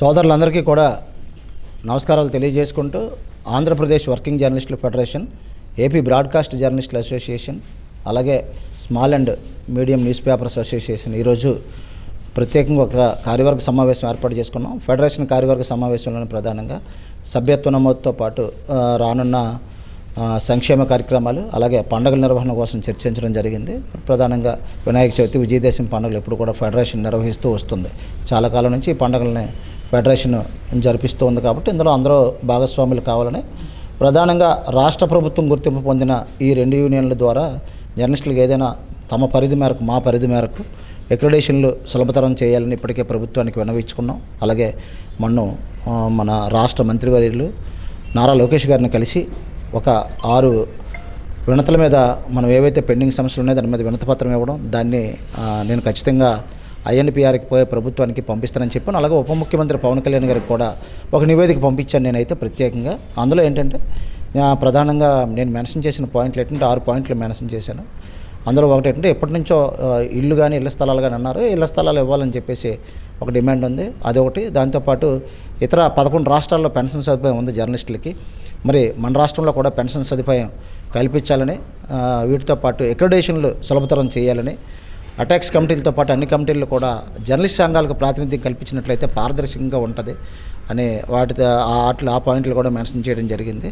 సోదరులందరికీ కూడా నమస్కారాలు తెలియజేసుకుంటూ ఆంధ్రప్రదేశ్ వర్కింగ్ జర్నలిస్టుల ఫెడరేషన్ ఏపీ బ్రాడ్కాస్ట్ జర్నలిస్టుల అసోసియేషన్ అలాగే small and medium newspapers association ఈరోజు ప్రత్యేకంగా ఒక కార్యవర్గ సమావేశం ఏర్పాటు చేసుకున్నాం. ఫెడరేషన్ కార్యవర్గ సమావేశంలోని ప్రధానంగా సభ్యత్వ నమోదుతో పాటు రానున్న సంక్షేమ కార్యక్రమాలు అలాగే పండుగల నిర్వహణ కోసం చర్చించడం జరిగింది. ప్రధానంగా వినాయక చవితి విజయదశమి పండుగలు ఎప్పుడు కూడా ఫెడరేషన్ నిర్వహిస్తూ వస్తుంది. చాలా కాలం నుంచి ఈ పండుగలనే ఫెడరేషన్ జరిపిస్తూ ఉంది కాబట్టి ఇందులో అందరూ భాగస్వాములు కావాలని ప్రధానంగా రాష్ట్ర ప్రభుత్వం గుర్తింపు పొందిన ఈ రెండు యూనియన్ల ద్వారా జర్నలిస్టులకు ఏదైనా తమ పరిధి మేరకు మా పరిధి మేరకు అక్రిడేషన్లు సులభతరం చేయాలని ఇప్పటికే ప్రభుత్వానికి విన్నవించుకున్నాం. అలాగే మొన్న మన రాష్ట్ర మంత్రివర్యులు నారా లోకేష్ గారిని కలిసి ఒక ఆరు వినతుల మీద మనం ఏవైతే పెండింగ్ సమస్యలు ఉన్నాయో దాని మీద వినతపత్రం ఇవ్వడం దాన్ని నేను ఖచ్చితంగా ఐఎన్పిఆర్కి పోయే ప్రభుత్వానికి పంపిస్తానని చెప్పాను. అలాగే ఉప ముఖ్యమంత్రి పవన్ కళ్యాణ్ గారికి కూడా ఒక నివేదిక పంపించాను నేనైతే ప్రత్యేకంగా. అందులో ఏంటంటే ప్రధానంగా నేను మెన్షన్ చేసిన పాయింట్లు ఏంటంటే ఆరు పాయింట్లు మెన్షన్ చేశాను. అందులో ఒకటి ఏంటంటే ఎప్పటి నుంచో ఇల్లు కానీ ఇళ్ళ స్థలాలు కానీ అన్నారు. ఇళ్ళ స్థలాలు ఇవ్వాలని చెప్పేసి ఒక డిమాండ్ ఉంది. అదొకటి. దాంతోపాటు ఇతర పదకొండు రాష్ట్రాల్లో పెన్షన్ సదుపాయం ఉంది జర్నలిస్టులకి. మరి మన రాష్ట్రంలో కూడా పెన్షన్ సదుపాయం కల్పించాలని వీటితో పాటు ఎక్రడేషన్లు సులభతరం చేయాలని అటాక్స్ కమిటీలతో పాటు అన్ని కమిటీలు కూడా జర్నలిస్ట్ సంఘాలకు ప్రాతినిధ్యం కల్పించినట్లయితే పారదర్శకంగా ఉంటుంది అనే వాటి ఆ ఆటలు ఆ పాయింట్లు కూడా మెన్షన్ చేయడం జరిగింది.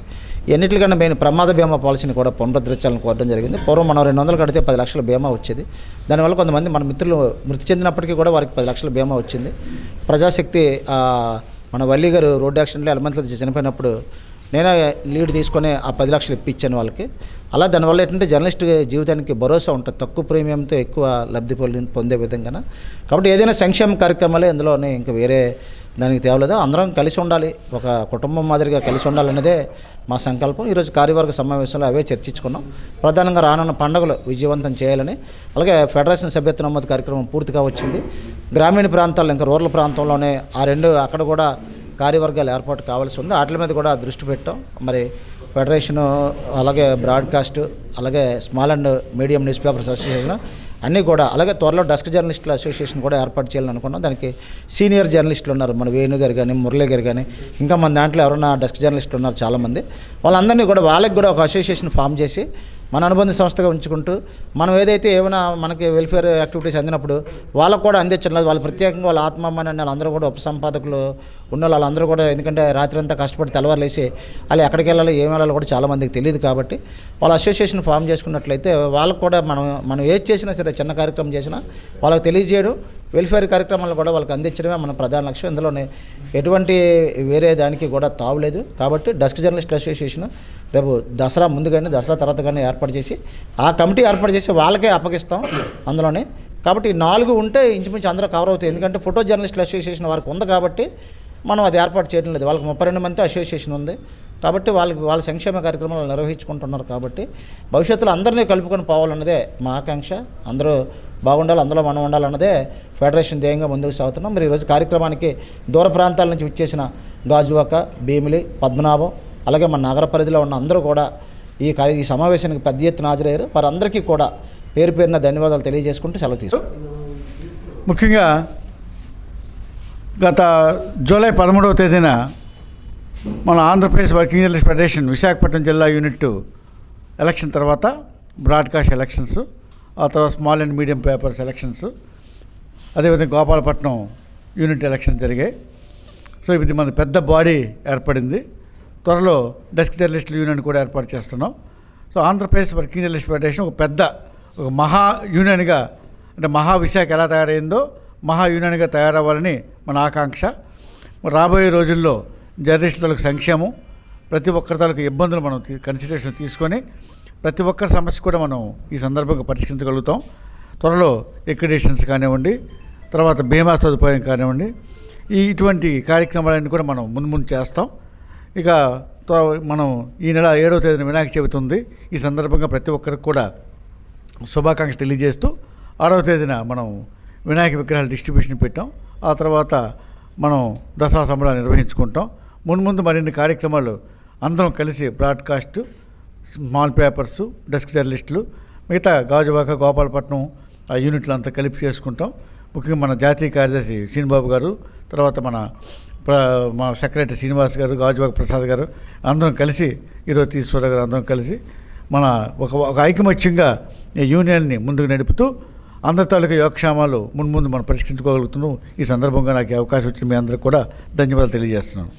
ఎన్నిటికన్నా మెయిన్ ప్రమాద బీమా పాలసీని కూడా పునరుద్ధరించాలని కోరడం జరిగింది. పూర్వం మనం రెండు వందలు కడితే పది లక్షల బీమా వచ్చేది. దానివల్ల కొంతమంది మన మిత్రులు మృతి చెందినప్పటికీ కూడా వారికి పది లక్షల బీమా వచ్చింది. ప్రజాశక్తి మన వల్లి గారు రోడ్డు యాక్సిడెంట్లో ఎలమంతలో చనిపోయినప్పుడు నేనే లీడ్ తీసుకొని ఆ పది లక్షలు ఇప్పించాను వాళ్ళకి. అలా దానివల్ల ఏంటంటే జర్నలిస్ట్ జీవితానికి భరోసా ఉంటుంది. తక్కువ ప్రీమియంతో ఎక్కువ లబ్ధి పొంది పొందే విధంగా కాబట్టి ఏదైనా సంక్షేమ కార్యక్రమాలే ఇందులోనే ఇంకా వేరే దానికి తేవలేదు. అందరం కలిసి ఉండాలి. ఒక కుటుంబం మాదిరిగా కలిసి ఉండాలన్నదే మా సంకల్పం. ఈరోజు కార్యవర్గ సమావేశంలో అవే చర్చించుకున్నాం. ప్రధానంగా రానున్న పండుగలు విజయవంతం చేయాలని అలాగే ఫెడరేషన్ సభ్యత్వ నమోదు కార్యక్రమం పూర్తిగా వచ్చింది. గ్రామీణ ప్రాంతాల్లో ఇంకా రూరల్ ప్రాంతంలోనే ఆ రెండు అక్కడ కూడా కార్యవర్గాలు ఏర్పాటు కావాల్సి ఉంది. వాటి మీద కూడా దృష్టి పెట్టాం. మరి ఫెడరేషను అలాగే బ్రాడ్కాస్ట్ అలాగే small and medium newspapers association అన్నీ కూడా అలాగే త్వరలో డెస్క్ జర్నలిస్టుల అసోసియేషన్ కూడా ఏర్పాటు చేయాలని అనుకున్నాం. దానికి సీనియర్ జర్నలిస్టులు ఉన్నారు. మన వేణు గారు కానీ మురళి గారు కానీ ఇంకా మన దాంట్లో ఎవరైనా డెస్క్ జర్నలిస్టులు ఉన్నారు చాలామంది. వాళ్ళందరినీ కూడా వాళ్ళకి కూడా ఒక అసోసియేషన్ ఫామ్ చేసి మన అనుబంధ సంస్థగా ఉంచుకుంటూ మనం ఏదైతే ఏమైనా మనకి వెల్ఫేర్ యాక్టివిటీస్ అందినప్పుడు వాళ్ళకు కూడా అందించడం లేదు. వాళ్ళు ప్రత్యేకంగా వాళ్ళ ఆత్మమ్మని వాళ్ళందరూ కూడా ఉపసంపాదకులు ఉన్న వాళ్ళందరూ కూడా ఎందుకంటే రాత్రి అంతా కష్టపడి తెల్లవారులేసి వాళ్ళు ఎక్కడికి వెళ్ళాలో ఏం వెళ్ళాలో కూడా చాలామందికి తెలియదు కాబట్టి వాళ్ళ అసోసియేషన్ ఫామ్ చేసుకున్నట్లయితే వాళ్ళకు కూడా మనం మనం ఏది చేసినా సరే చిన్న కార్యక్రమం చేసినా వాళ్ళకి తెలియజేయడం వెల్ఫేర్ కార్యక్రమాలు కూడా వాళ్ళకి అందించడమే మన ప్రధాన లక్ష్యం. ఇందులోనే ఎటువంటి వేరే దానికి కూడా తావులేదు కాబట్టి డస్ట్ జర్నలిస్ట్ అసోసియేషన్ రేపు దసరా ముందు కానీ దసరా తర్వాత కానీ ఏర్పాటు చేసి ఆ కమిటీ ఏర్పాటు చేసి వాళ్ళకే అప్పగిస్తాం అందులోనే. కాబట్టి నాలుగు ఉంటే ఇంచుమించు అందరూ కవర్ అవుతాయి. ఎందుకంటే ఫోటో జర్నలిస్టుల అసోసియేషన్ వారికి ఉంది కాబట్టి మనం అది ఏర్పాటు చేయడం లేదు. వాళ్ళకి ముప్పై రెండు మంది అసోసియేషన్ ఉంది. కాబట్టి వాళ్ళకి వాళ్ళ సంక్షేమ కార్యక్రమాలు నిర్వహించుకుంటున్నారు కాబట్టి భవిష్యత్తులో అందరినీ కలుపుకొని పోవాలన్నదే మా ఆకాంక్ష. అందరూ బాగుండాలి అందులో మనం ఉండాలన్నదే ఫెడరేషన్ ధ్యేయంగా ముందుకు సాగుతున్నాం. మరి ఈరోజు కార్యక్రమానికి దూర ప్రాంతాల నుంచి విచ్చేసిన గాజువాక భీమిలి పద్మనాభం అలాగే మన నగర పరిధిలో ఉన్న అందరూ కూడా ఈ ఈ సమావేశానికి పెద్ద ఎత్తున హాజరయ్యారు. వారందరికీ కూడా పేరు పేరున ధన్యవాదాలు తెలియజేసుకుంటూ సెలవు తీసుకు ముఖ్యంగా గత జూలై పదమూడవ తేదీన మన Andhra Pradesh working journalist federation Visakhapatnam జిల్లా యూనిట్ ఎలక్షన్ తర్వాత బ్రాడ్కాస్ట్ ఎలక్షన్స్ ఆ తర్వాత small and medium papers elections అదేవిధంగా గోపాలపట్నం యూనిట్ ఎలక్షన్ జరిగాయి. సో ఇది మన పెద్ద బాడీ ఏర్పడింది. త్వరలో డెస్క్ జర్నలిస్టుల యూనియన్ కూడా ఏర్పాటు చేస్తున్నాం. So Andhra Pradesh working journalist federation ఒక పెద్ద ఒక మహా యూనియన్గా అంటే మహా విశాఖ ఎలా తయారైందో మహా యూనియన్గా తయారవ్వాలని మన ఆకాంక్ష. రాబోయే రోజుల్లో జర్నలిస్టులకు సంక్షేమం ప్రతి ఒక్కరి తాలూకు ఇబ్బందులు మనం తీ- కన్సిడరేషన్ తీసుకొని ప్రతి ఒక్కరి సమస్య కూడా మనం ఈ సందర్భంగా పరిష్కరించగలుగుతాం. త్వరలో ఎక్రిడేషన్స్ కానివ్వండి తర్వాత బీమా సదుపాయం కానివ్వండి ఈ ఇటువంటి కార్యక్రమాలన్నీ కూడా మనం ముందు ముందు చేస్తాం. ఇక మనం ఈ నెల ఏడవ తేదీన వినాయక చవితి ఉంది. ఈ సందర్భంగా ప్రతి ఒక్కరికి కూడా శుభాకాంక్ష తెలియజేస్తూ ఆరవ తేదీన మనం వినాయక విగ్రహాలు డిస్ట్రిబ్యూషన్ పెట్టాం. ఆ తర్వాత మనం దసరా సంబరాలు నిర్వహించుకుంటాం. ముందు ముందు మరిన్ని కార్యక్రమాలు అందరం కలిసి బ్రాడ్కాస్ట్ స్మాల్ పేపర్స్ డెస్క్ జర్నలిస్టులు మిగతా గాజువాక గోపాలపట్నం ఆ యూనిట్లు అంతా కలిపి చేసుకుంటాం. ముఖ్యంగా మన జాతీయ కార్యదర్శి శ్రీనిబాబు గారు తర్వాత మన మా సెక్రటరీ శ్రీనివాస్ గారు గాజువాక ప్రసాద్ గారు అందరం కలిసి ఈరోజు ఈశ్వర గారు అందరం కలిసి మన ఒక ఒక ఐకమత్యంగా యూనియన్ని ముందుకు నడుపుతూ అందరి తాలూకా యోగక్షేమాలు ముందు ముందు మనం పరిష్కరించుకోగలుగుతున్నాం. ఈ సందర్భంగా నాకు అవకాశం వచ్చిన మీ అందరికి కూడా ధన్యవాదాలు తెలియజేస్తున్నాను.